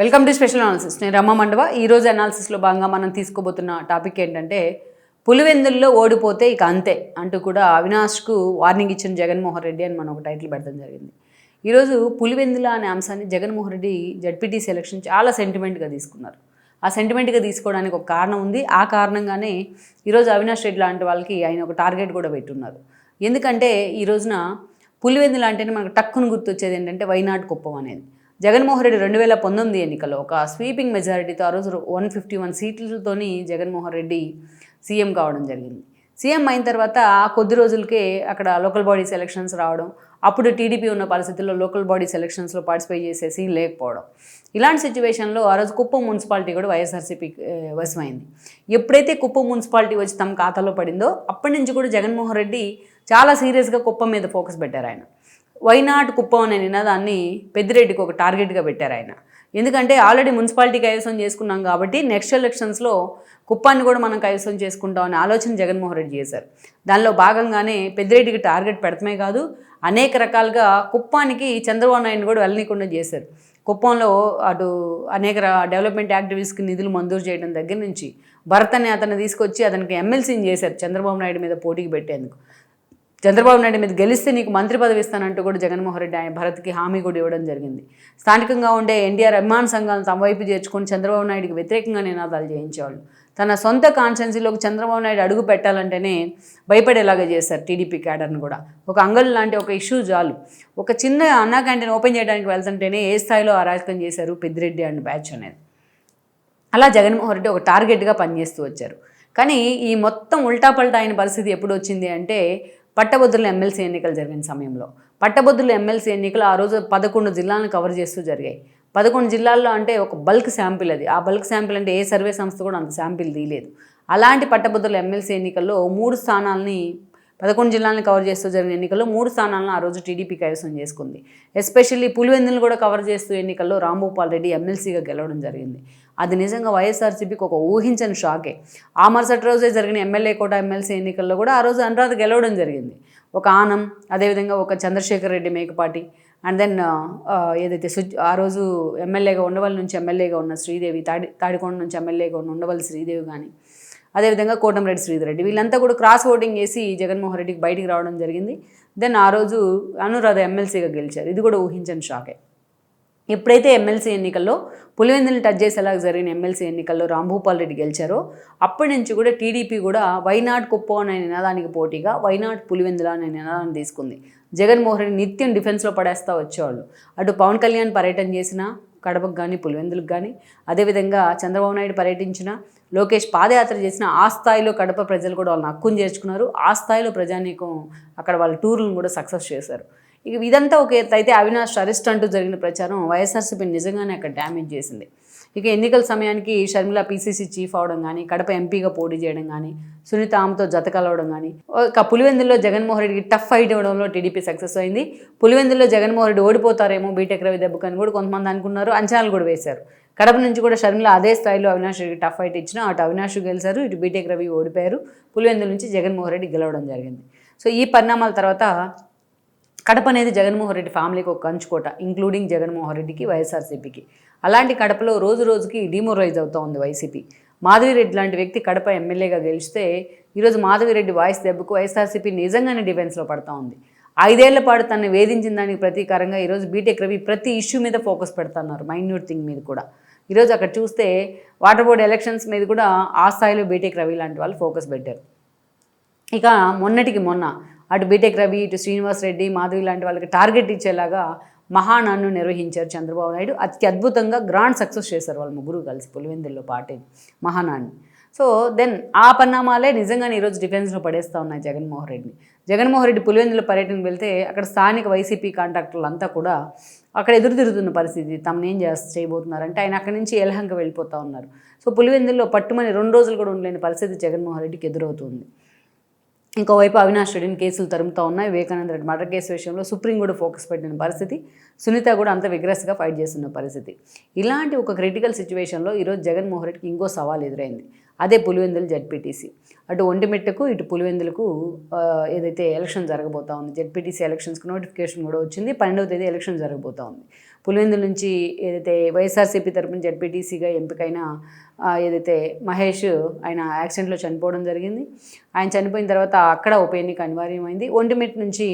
Welcome to special analysis. నేను రమ్మ మండవ. ఈ రోజు అనాలిసిస్లో భాగంగా మనం తీసుకోబోతున్న టాపిక్ ఏంటంటే పులివెందుల్లో ఓడిపోతే ఇక అంతే అంటూ కూడా అవినాష్కు వార్నింగ్ ఇచ్చిన జగన్మోహన్ రెడ్డి అని మనం ఒక టైటిల్ పెడతాం జరిగింది. ఈరోజు పులివెందుల అనే అంశాన్ని జగన్మోహన్ రెడ్డి జడ్పీటీ సెలక్షన్ చాలా సెంటిమెంట్గా తీసుకున్నారు. ఆ సెంటిమెంట్గా తీసుకోవడానికి ఒక కారణం ఉంది. ఆ కారణంగానే ఈరోజు అవినాష్ రెడ్డి లాంటి వాళ్ళకి ఆయన ఒక టార్గెట్ కూడా పెట్టున్నారు. ఎందుకంటే ఈ రోజున పులివెందుల అంటేనే మనకు టక్కును గుర్తొచ్చేది ఏంటంటే వైనాడు కుప్పం అనేది. జగన్మోహన్ రెడ్డి రెండు వేల పంతొమ్మిది ఎన్నికల్లో ఒక స్వీపింగ్ మెజారిటీతో ఆ రోజు వన్ ఫిఫ్టీ వన్ సీట్లతోని జగన్మోహన్ రెడ్డి సీఎం కావడం జరిగింది. సీఎం అయిన తర్వాత ఆ కొద్ది రోజులకే అక్కడ లోకల్ బాడీస్ ఎలక్షన్స్ రావడం అప్పుడు టీడీపీ ఉన్న పరిస్థితుల్లో లోకల్ బాడీస్ ఎలక్షన్స్లో పార్టిసిపేట్ చేసే సీన్ లేకపోవడం. ఇలాంటి సిచ్యువేషన్లో ఆ రోజు కుప్పం మున్సిపాలిటీ కూడా వైఎస్ఆర్సీపీ వశమైంది. ఎప్పుడైతే కుప్పం మున్సిపాలిటీ వచ్చి తమ ఖాతాలో పడిందో అప్పటి నుంచి కూడా జగన్మోహన్ రెడ్డి చాలా సీరియస్గా కుప్పం మీద ఫోకస్ పెట్టారు ఆయన. వైనాట్ కుప్పం అనే నినాదాన్ని పెద్దిరెడ్డికి ఒక టార్గెట్గా పెట్టారు ఆయన. ఎందుకంటే ఆల్రెడీ మున్సిపాలిటీ కైవసం చేసుకున్నాం కాబట్టి నెక్స్ట్ ఎలక్షన్స్లో కుప్పాన్ని కూడా మనం కైవసం చేసుకుంటాం అనే ఆలోచన జగన్మోహన్ రెడ్డి చేశారు. దానిలో భాగంగానే పెద్దిరెడ్డికి టార్గెట్ పెడతమే కాదు అనేక రకాలుగా కుప్పానికి చంద్రబాబు నాయుడు కూడా వెళ్ళనీయకుండా చేశారు. కుప్పంలో అటు అనేక డెవలప్మెంట్ యాక్టివిటీస్కి నిధులు మంజూరు చేయడం దగ్గర నుంచి భరత్ అనే అతను తీసుకొచ్చి అతనికి ఎమ్మెల్సీని చేశారు చంద్రబాబు నాయుడు మీద పోటీకి పెట్టేందుకు. చంద్రబాబు నాయుడు మీద గెలిస్తే నీకు మంత్రి పదవి ఇస్తానంటూ కూడా జగన్మోహన్ రెడ్డి ఆయన భరత్కి హామీ కూడా ఇవ్వడం జరిగింది. స్థానికంగా ఉండే ఎన్టీఆర్ అభిమాన సంఘాలను తమ వైపు చేర్చుకొని చంద్రబాబు నాయుడికి వ్యతిరేకంగా నినాదాలు చేయించేవాళ్ళు. తన సొంత కాన్స్టెన్సీలోకి చంద్రబాబు నాయుడు అడుగు పెట్టాలంటేనే భయపడేలాగా చేశారు టీడీపీ క్యాడర్ను కూడా. ఒక అంగల్ లాంటి ఒక ఇష్యూ చాలు. ఒక చిన్న అన్నా క్యాంటీన్ ఓపెన్ చేయడానికి వెళ్తుంటేనే ఏ స్థాయిలో అరాచకం చేశారు పెద్దిరెడ్డి అండ్ బ్యాచ్ అనేది. అలా జగన్మోహన్ రెడ్డి ఒక టార్గెట్గా పనిచేస్తూ వచ్చారు. కానీ ఈ మొత్తం ఉల్టాపల్టా అయిన పరిస్థితి ఎప్పుడు వచ్చింది అంటే పట్టభద్రుల ఎమ్మెల్సీ ఎన్నికలు జరిగిన సమయంలో. పట్టభద్రుల ఎమ్మెల్సీ ఎన్నికలు ఆ రోజు పదకొండు జిల్లాలను కవర్ చేస్తూ జరిగాయి. పదకొండు జిల్లాల్లో అంటే ఒక బల్క్ శాంపిల్ అది. ఆ బల్క్ శాంపిల్ అంటే ఏ సర్వే సంస్థ కూడా అంత శాంపిల్ తీయలేదు. అలాంటి పట్టభద్రుల ఎమ్మెల్సీ ఎన్నికల్లో మూడు స్థానాలని పదకొండు జిల్లాలను కవర్ చేస్తూ జరిగిన ఎన్నికల్లో మూడు స్థానాలను ఆ రోజు టీడీపీ కైవసం చేసుకుంది. ఎస్పెషల్లీ పులివెందులను కూడా కవర్ చేస్తూ ఎన్నికల్లో రాంభూపాల్ రెడ్డి ఎమ్మెల్సీగా గెలవడం జరిగింది. అది నిజంగా వైఎస్ఆర్సీపీకి ఒక ఊహించని షాకే. ఆ మరుసటి రోజే జరిగిన ఎమ్మెల్యే కోట ఎమ్మెల్సీ ఎన్నికల్లో కూడా ఆ రోజు అనురాధ గెలవడం జరిగింది. ఒక ఆనం అదేవిధంగా ఒక చంద్రశేఖర్ రెడ్డి మేకపాటి అండ్ దెన్ ఏదైతే సుజ్ ఆ రోజు ఎమ్మెల్యేగా ఉండవల్లి నుంచి ఎమ్మెల్యేగా ఉన్న శ్రీదేవి తాడి తాడికొండ నుంచి ఎమ్మెల్యేగా ఉన్న ఉండవల్లి శ్రీదేవి కానీ అదేవిధంగా కోటంరెడ్డి శ్రీధర్ రెడ్డి వీళ్ళంతా కూడా క్రాస్ ఓటింగ్ చేసి జగన్మోహన్ రెడ్డికి బయటికి రావడం జరిగింది. దెన్ ఆ రోజు అనురాధ ఎమ్మెల్సీగా గెలిచారు. ఇది కూడా ఊహించని షాకే. ఎప్పుడైతే ఎమ్మెల్సీ ఎన్నికల్లో పులివెందులు టచ్ చేసేలాగా జరిగిన ఎమ్మెల్సీ ఎన్నికల్లో రాంభూపాల్ రెడ్డి గెలిచారో అప్పటి నుంచి కూడా టీడీపీ కూడా వైనాడ్ కుప్పం అనే నినాదానికి పోటీగా వైనాడ్ పులివెందుల అనే నినాదాన్ని తీసుకుంది. జగన్మోహన్ రెడ్డి నిత్యం డిఫెన్స్లో పడేస్తూ వచ్చేవాళ్ళు. అటు పవన్ కళ్యాణ్ పర్యటన చేసిన కడపకు కానీ పులివెందులకు కానీ అదేవిధంగా చంద్రబాబు నాయుడు పర్యటించిన లోకేష్ పాదయాత్ర చేసిన ఆ స్థాయిలో కడప ప్రజలు కూడా వాళ్ళని హక్కును చేర్చుకున్నారు. ఆ స్థాయిలో ప్రజానీకం అక్కడ వాళ్ళ టూర్లను కూడా సక్సెస్ చేశారు. ఇక ఇదంతా ఒక ఎత్తు అయితే అవినాష్ అరెస్ట్ అంటూ జరిగిన ప్రచారం వైఎస్ఆర్సీపీ నిజంగానే అక్కడ డ్యామేజ్ చేసింది. ఇక ఎన్నికల సమయానికి షర్మిల పీసీసీ చీఫ్ అవడం కానీ కడప ఎంపీగా పోటీ చేయడం కానీ సునీత ఆమెతో జత కలవడం కానీ ఇక పులివెందుల్లో జగన్మోహన్ రెడ్డికి టఫ్ ఫైట్ ఇవ్వడంలో టీడీపీ సక్సెస్ అయింది. పులివెందుల్లో జగన్మోహన్ రెడ్డి ఓడిపోతారేమో బీటెక్ రవి దెబ్బకని కూడా కొంతమంది అనుకున్నారు అంచనాలు కూడా వేశారు. కడప నుంచి కూడా షర్మిల అదే స్థాయిలో అవినాష్ రెడ్డికి టఫ్ ఫైట్ ఇచ్చినా అటు అవినాష్ గెలిచారు ఇటు బీటెక్ రవి ఓడిపోయారు. పులివెందుల నుంచి జగన్మోహన్ రెడ్డి గెలవడం జరిగింది. సో ఈ పరిణామాల తర్వాత కడప అనేది జగన్మోహన్ రెడ్డి ఫ్యామిలీకి ఒక కంచుకోట ఇంక్లూడింగ్ జగన్మోహన్ రెడ్డికి వైఎస్ఆర్సీపీకి. అలాంటి కడపలో రోజు రోజుకి డిమోరలైజ్ అవుతూ ఉంది వైసీపీ. మాధవిరెడ్డి లాంటి వ్యక్తి కడప ఎమ్మెల్యేగా గెలిస్తే ఈరోజు మాధవిరెడ్డి వాయిస్ దెబ్బకు వైఎస్ఆర్సీపీ నిజంగానే డిఫెన్స్లో పడతా ఉంది. ఐదేళ్ళ పాటు తనని వేధించిన దానికి ప్రతీకారంగా ఈరోజు బీటెక్ రవి ప్రతి ఇష్యూ మీద ఫోకస్ పెడుతున్నారు మైన్యూట్ థింగ్ మీద కూడా. ఈరోజు అక్కడ చూస్తే వాటర్ బోర్డ్ ఎలక్షన్స్ మీద కూడా ఆ స్థాయిలో బీటెక్ రవి లాంటి వాళ్ళు ఫోకస్ పెట్టారు. ఇక మొన్నటికి మొన్న అటు బీటెక్ రవి ఇటు శ్రీనివాస్ రెడ్డి మాధవి లాంటి వాళ్ళకి టార్గెట్ ఇచ్చేలాగా మహానాన్ను నిర్వహించారు చంద్రబాబు నాయుడు. అతి అద్భుతంగా గ్రాండ్ సక్సెస్ చేశారు వాళ్ళు ముగ్గురు కలిసి పులివెందుల్లో పార్టీ మహానాన్ని సో దెన్ ఆ పరిణామాలే నిజంగానే ఈరోజు డిఫెన్స్లో పడేస్తూ ఉన్నాయి జగన్మోహన్ రెడ్డిని. జగన్మోహన్ రెడ్డి పులివెందుల పర్యటనకు వెళ్తే అక్కడ స్థానిక వైసీపీ కాంట్రాక్టర్లు అంతా కూడా అక్కడ ఎదురు తిరుగుతున్న పరిస్థితి. తమను ఏం చేస్త చేయబోతున్నారంటే ఆయన అక్కడి నుంచి ఎలహంక వెళ్ళిపోతూ ఉన్నారు. సో పులివెందుల్లో పట్టుమని రెండు రోజులు కూడా ఉండలేని పరిస్థితి జగన్మోహన్ రెడ్డికి ఎదురవుతుంది. ఇంకోవైపు అవినాష్ రెడ్డిని కేసులు తరుముతూ ఉన్నాయి. వివేకానంద రెడ్డి మర్డర్ కేసు విషయంలో సుప్రీం కూడా ఫోకస్ పెట్టిన పరిస్థితి సునీత కూడా అంత విగ్రెస్గా ఫైట్ చేస్తున్న పరిస్థితి. ఇలాంటి ఒక క్రిటికల్ సిచ్యువేషన్లో ఈరోజు జగన్మోహన్ రెడ్డికి ఇంకో సవాల్ ఎదురైంది. అదే పులివెందులు జడ్పీటీసీ. అటు ఒంటిమిట్టకు ఇటు పులివెందులకు ఏదైతే ఎలక్షన్ జరగబోతా ఉంది జడ్పీటీసీ ఎలక్షన్స్కి నోటిఫికేషన్ కూడా వచ్చింది. పన్నెండవ తేదీ ఎలక్షన్ జరగబోతా ఉంది. పులివెందుల నుంచి ఏదైతే వైఎస్ఆర్సీపీ తరపున జడ్పీటీసీగా ఎంపికైన ఏదైతే మహేష్ ఆయన యాక్సిడెంట్లో చనిపోవడం జరిగింది. ఆయన చనిపోయిన తర్వాత అక్కడ ఉప ఎన్నిక అనివార్యమైంది. ఒంటిమిట్ నుంచి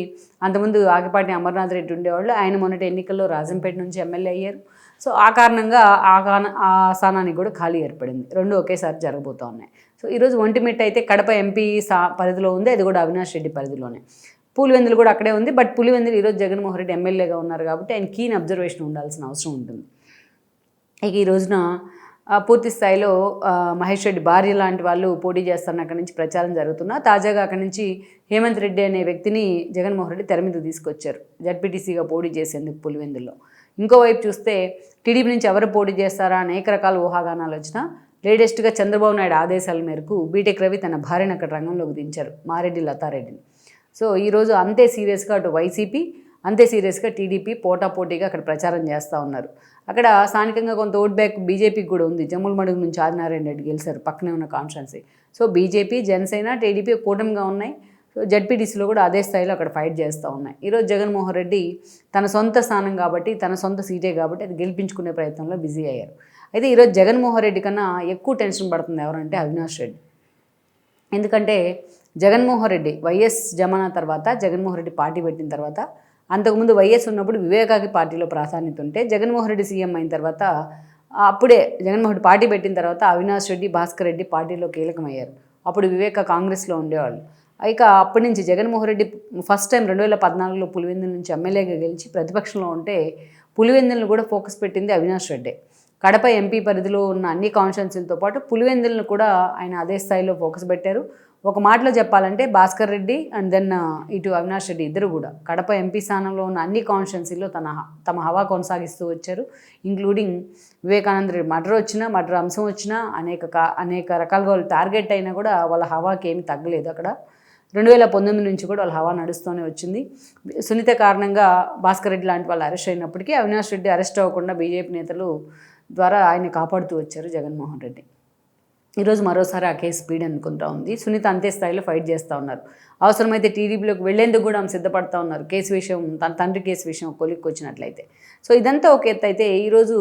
అంతకుముందు ఆగిపాటి అమర్నాథ్ రెడ్డి ఉండేవాళ్ళు. ఆయన మొన్నటి ఎన్నికల్లో రాజంపేట నుంచి ఎమ్మెల్యే అయ్యారు. సో ఆ కారణంగా ఆ కాన ఆ స్థానానికి కూడా ఖాళీ ఏర్పడింది. రెండు ఒకేసారి జరగబోతూ ఉన్నాయి. సో ఈరోజు ఒంటిమిట్ అయితే కడప ఎంపీ సా పరిధిలో ఉంది. అది కూడా అవినాష్ రెడ్డి పరిధిలోనే. పులివెందులు కూడా అక్కడే ఉంది. బట్ పులివెందులు ఈరోజు జగన్మోహన్ రెడ్డి ఎమ్మెల్యేగా ఉన్నారు కాబట్టి ఆయన కీన్ అబ్జర్వేషన్ ఉండాల్సిన అవసరం ఉంటుంది. ఇక ఈ రోజున పూర్తి స్థాయిలో మహేష్ రెడ్డి భార్య లాంటి వాళ్ళు పోటీ చేస్తారని అక్కడి నుంచి ప్రచారం జరుగుతున్నా. తాజాగా అక్కడి నుంచి హేమంత్ రెడ్డి అనే వ్యక్తిని జగన్మోహన్ రెడ్డి తెర మీద తీసుకొచ్చారు. జడ్పీటీసీగా పోటీ చేసేందుకు పులివెందుల్లో. ఇంకోవైపు చూస్తే టీడీపీ నుంచి ఎవరు పోటీ చేస్తారా అనేక రకాల ఊహాగానాలు వచ్చినా లేటెస్ట్గా చంద్రబాబు నాయుడు ఆదేశాల మేరకు బీటెక్ రవి తన భార్యను అక్కడ రంగంలోకి దించారు. మారెడ్డి లతారెడ్డిని. సో ఈరోజు అంతే సీరియస్గా అటు వైసీపీ అంతే సీరియస్గా టీడీపీ పోటాపోటీగా అక్కడ ప్రచారం చేస్తూ ఉన్నారు. అక్కడ స్థానికంగా కొంత ఓట్ బ్యాక్ బీజేపీకి కూడా ఉంది. జమ్ముల మడుగు నుంచి ఆదినారాయణ రెడ్డి గెలిచారు పక్కనే ఉన్న constituency. So BJP Janasena TDP కూటమిగా ఉన్నాయి. సో జడ్పీటీసీలో కూడా అదే స్థాయిలో అక్కడ ఫైట్ చేస్తూ ఉన్నాయి. ఈరోజు జగన్మోహన్ రెడ్డి తన సొంత స్థానం కాబట్టి తన సొంత సీటే కాబట్టి అది గెలిపించుకునే ప్రయత్నంలో బిజీ అయ్యారు. అయితే ఈరోజు జగన్మోహన్ రెడ్డి కన్నా ఎక్కువ టెన్షన్ పడుతుంది ఎవరంటే అవినాష్ రెడ్డి. ఎందుకంటే జగన్మోహన్ రెడ్డి వైఎస్ జమానా తర్వాత జగన్మోహన్ రెడ్డి పార్టీ పెట్టిన తర్వాత అంతకుముందు వైఎస్ ఉన్నప్పుడు వివేకాకి పార్టీలో ప్రాధాన్యత ఉంటే జగన్మోహన్ రెడ్డి సీఎం అయిన తర్వాత అప్పుడే జగన్మోహన్ రెడ్డి పార్టీ పెట్టిన తర్వాత అవినాష్ రెడ్డి భాస్కర్ రెడ్డి పార్టీలో కీలకమయ్యారు. అప్పుడు వివేక కాంగ్రెస్లో ఉండేవాళ్ళు. ఇక అప్పటి నుంచి జగన్మోహన్ రెడ్డి ఫస్ట్ టైం రెండు వేల పద్నాలుగులో పులివెందుల నుంచి ఎమ్మెల్యేగా గెలిచి ప్రతిపక్షంలో ఉంటే పులివెందులను కూడా ఫోకస్ పెట్టింది అవినాష్ రెడ్డి. కడప ఎంపీ పరిధిలో ఉన్న అన్ని కాన్స్టిట్యున్సీలతో పాటు పులివెందులను కూడా ఆయన అదే స్థాయిలో ఫోకస్ పెట్టారు. ఒక మాటలో చెప్పాలంటే భాస్కర్ రెడ్డి అండ్ దెన్ ఇటు అవినాష్ రెడ్డి ఇద్దరు కూడా కడప ఎంపీ స్థానంలో ఉన్న అన్ని కాన్స్టిట్యున్సీల్లో తన హ- తమ హవా కొనసాగిస్తూ వచ్చారు. ఇంక్లూడింగ్ వివేకానంద రెడ్డి మటర్ వచ్చినా మటర్ అంశం వచ్చినా అనేక కా- అనేక రకాలుగా వాళ్ళు టార్గెట్ అయినా కూడా వాళ్ళ హవాకి ఏమి తగ్గలేదు అక్కడ. రెండు వేల పంతొమ్మిది నుంచి కూడా వాళ్ళ హవా నడుస్తూనే వచ్చింది. సునీత కారణంగా భాస్కర్ రెడ్డి లాంటి వాళ్ళు అరెస్ట్ అయినప్పటికీ అవినాష్ రెడ్డి అరెస్ట్ అవ్వకుండా బీజేపీ నేతలు ద్వారా ఆయన కాపాడుతూ వచ్చారు జగన్మోహన్ రెడ్డి. ఈరోజు మరోసారి ఆ కేసు స్పీడ్ అనుకుంటా ఉంది. సునీత అంతే స్థాయిలో ఫైట్ చేస్తూ ఉన్నారు. అవసరమైతే టీడీపీలోకి వెళ్ళేందుకు కూడా ఆమె సిద్ధపడతా ఉన్నారు. కేసు విషయం తన తండ్రి కేసు విషయం కొలిక్కి వచ్చినట్లయితే సో ఇదంతా ఒక ఎత్తు అయితే ఈరోజు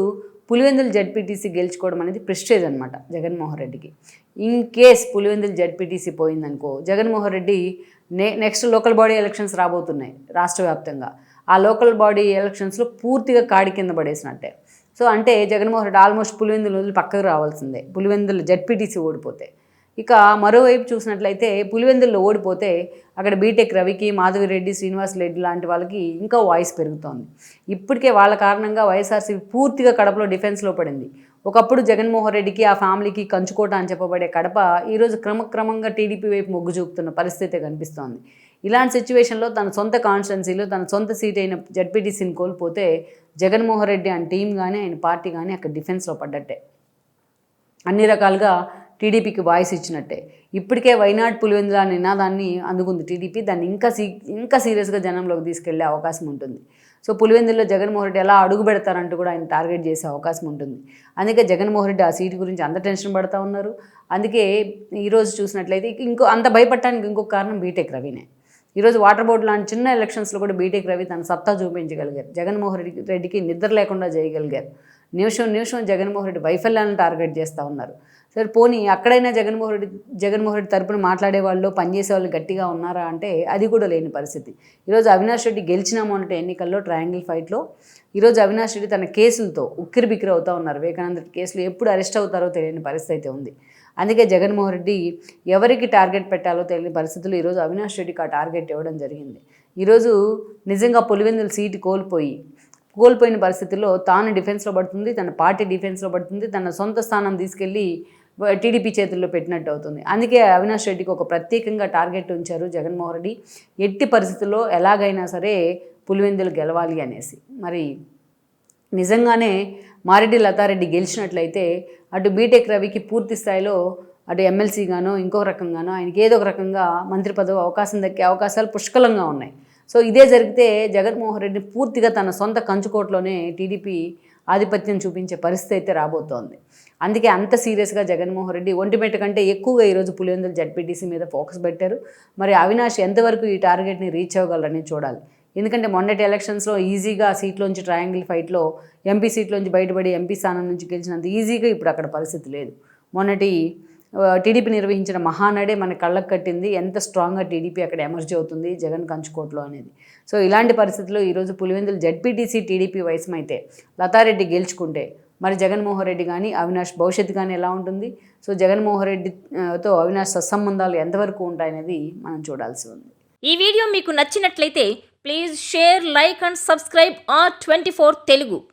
పులివెందులు జడ్పీటీసీ గెలుచుకోవడం అనేది ప్రెస్టేజ్ అనమాట జగన్మోహన్ రెడ్డికి. ఇన్ కేస్ పులివెందులు జడ్పీటీసీ పోయిందనుకో జగన్మోహన్ రెడ్డి నే నెక్స్ట్ లోకల్ బాడీ ఎలక్షన్స్ రాబోతున్నాయి రాష్ట్ర వ్యాప్తంగా. ఆ లోకల్ బాడీ ఎలక్షన్స్లో పూర్తిగా కాడి కింద పడేసినట్టే. సో అంటే జగన్మోహన్ రెడ్డి ఆల్మోస్ట్ పులివెందులు వదిలి పక్కకు రావాల్సిందే. పులివెందులు జడ్పీటీసీ ఓడిపోతే. ఇక మరోవైపు చూసినట్లయితే పులివెందుల్లో ఓడిపోతే అక్కడ బీటెక్ రవికి మాధవిరెడ్డి శ్రీనివాస్ రెడ్డి లాంటి వాళ్ళకి ఇంకా వాయిస్ పెరుగుతోంది. ఇప్పటికే వాళ్ళ కారణంగా వైఎస్ఆర్సీపీ పూర్తిగా కడపలో డిఫెన్స్లో పడింది. ఒకప్పుడు జగన్మోహన్ రెడ్డికి ఆ ఫ్యామిలీకి కంచుకోట అని చెప్పబడే కడప ఈరోజు క్రమక్రమంగా టీడీపీ వైపు మొగ్గు చూపుతున్న పరిస్థితి కనిపిస్తోంది. ఇలాంటి సిచ్యువేషన్లో తన సొంత కాన్స్టిట్యున్సీలో తన సొంత సీట్ అయిన జడ్పీటీసీని కోల్పోతే జగన్మోహన్ రెడ్డి ఆయన టీం కానీ ఆయన పార్టీ కానీ అక్కడ డిఫెన్స్లో పడ్డట్టే. అన్ని రకాలుగా టీడీపీకి వాయిస్ ఇచ్చినట్టే. ఇప్పటికే వైనాడ్ పులివెందుల నినాదాన్ని అందుకుంది టీడీపీ. దాన్ని ఇంకా సీ ఇంకా సీరియస్గా జనంలోకి తీసుకెళ్ళే అవకాశం ఉంటుంది. సో పులివెందుల్లో జగన్మోహన్ రెడ్డి ఎలా అడుగు పెడతారంటూ కూడా ఆయన టార్గెట్ చేసే అవకాశం ఉంటుంది. అందుకే జగన్మోహన్ రెడ్డి ఆ సీటు గురించి అంత టెన్షన్ పడతా ఉన్నారు. అందుకే ఈరోజు చూసినట్లయితే ఇంకో అంత భయపడటానికి ఇంకొక కారణం బీటెక్ రవినే. ఈరోజు వాటర్ బోర్డు లాంటి చిన్న ఎలక్షన్స్లో కూడా బీటెక్ రవి తన సత్తా చూపించగలిగారు. జగన్మోహన్ రెడ్డి రెడ్డికి నిద్ర లేకుండా చేయగలిగారు. నిమిషం నిమిషం జగన్మోహన్ రెడ్డి వైఫల్యాన్ని టార్గెట్ చేస్తూ ఉన్నారు. సరే పోనీ అక్కడైనా జగన్మోహన్ రెడ్డి జగన్మోహన్ రెడ్డి తరపున మాట్లాడే వాళ్ళు పనిచేసే వాళ్ళు గట్టిగా ఉన్నారా? అంటే అది కూడా లేని పరిస్థితి. ఈరోజు అవినాష్ రెడ్డి గెలిచినాము అంటే ఎన్నికల్లో ట్రయాంగిల్ ఫైట్లో ఈరోజు అవినాష్ రెడ్డి తన కేసులతో ఉక్కిరి బిక్కిరి అవుతూ ఉన్నారు. వివేకానంద కేసులు ఎప్పుడు అరెస్ట్ అవుతారో తెలియని పరిస్థితి అయితే ఉంది. అందుకే జగన్మోహన్ రెడ్డి ఎవరికి టార్గెట్ పెట్టాలో తెలియని పరిస్థితులు ఈరోజు అవినాష్ రెడ్డికి ఆ టార్గెట్ ఇవ్వడం జరిగింది. ఈరోజు నిజంగా పులివెందుల సీటు కోల్పోయి కోల్పోయిన పరిస్థితుల్లో తాను డిఫెన్స్లో పడుతుంది తన పార్టీ డిఫెన్స్లో పడుతుంది తన సొంత స్థానం తీసుకెళ్ళి టీడీపీ చేతుల్లో పెట్టినట్టు అవుతుంది. అందుకే అవినాష్ రెడ్డికి ఒక ప్రత్యేకంగా టార్గెట్ ఉంచారు జగన్మోహన్ రెడ్డి. ఎట్టి పరిస్థితుల్లో ఎలాగైనా సరే పులివెందులు గెలవాలి అనేసి. మరి నిజంగానే మారెడ్డి లతారెడ్డి గెలిచినట్లయితే అటు బీటెక్ రవికి పూర్తి స్థాయిలో అటు ఎమ్మెల్సీగానో ఇంకో రకంగానో ఆయనకి ఏదో ఒక రకంగా మంత్రి పదవి అవకాశం దక్కే అవకాశాలు పుష్కలంగా ఉన్నాయి. సో ఇదే జరిగితే జగన్మోహన్ రెడ్డి పూర్తిగా తన సొంత కంచుకోట్లోనే టీడీపీ ఆధిపత్యం చూపించే పరిస్థితి అయితే రాబోతోంది. అందుకే అంత సీరియస్గా జగన్మోహన్ రెడ్డి ఒంటిమెట్ట కంటే ఎక్కువగా ఈరోజు పులివెందులు జడ్పీటీసీ మీద ఫోకస్ పెట్టారు. మరి అవినాష్ ఎంతవరకు ఈ టార్గెట్ని రీచ్ అవ్వగలరని చూడాలి. ఎందుకంటే మొన్నటి ఎలక్షన్స్లో ఈజీగా సీట్లోంచి ట్రయాంగిల్ ఫైట్లో ఎంపీ సీట్లోంచి బయటపడి ఎంపీ స్థానం నుంచి గెలిచినంత ఈజీగా ఇప్పుడు అక్కడ పరిస్థితి లేదు. మొన్నటి టీడీపీ నిర్వహించిన మహానడే మన కళ్ళకు కట్టింది. ఎంత స్ట్రాంగ్గా టీడీపీ అక్కడ ఎమర్జ్ అవుతుంది జగన్ కంచుకోట్లో అనేది. సో ఇలాంటి పరిస్థితుల్లో ఈరోజు పులివెందులు జడ్పీటీసీ టీడీపీ వయసు అయితే లతారెడ్డి గెలుచుకుంటే మరి జగన్మోహన్ రెడ్డి కానీ అవినాష్ భవిష్యత్తు కానీ ఎలా ఉంటుంది? సో జగన్మోహన్ రెడ్డితో అవినాష్ సత్సంబంధాలు ఎంతవరకు ఉంటాయనేది మనం చూడాల్సి ఉంది. ఈ వీడియో మీకు నచ్చినట్లయితే please share like and subscribe R twenty four Telugu.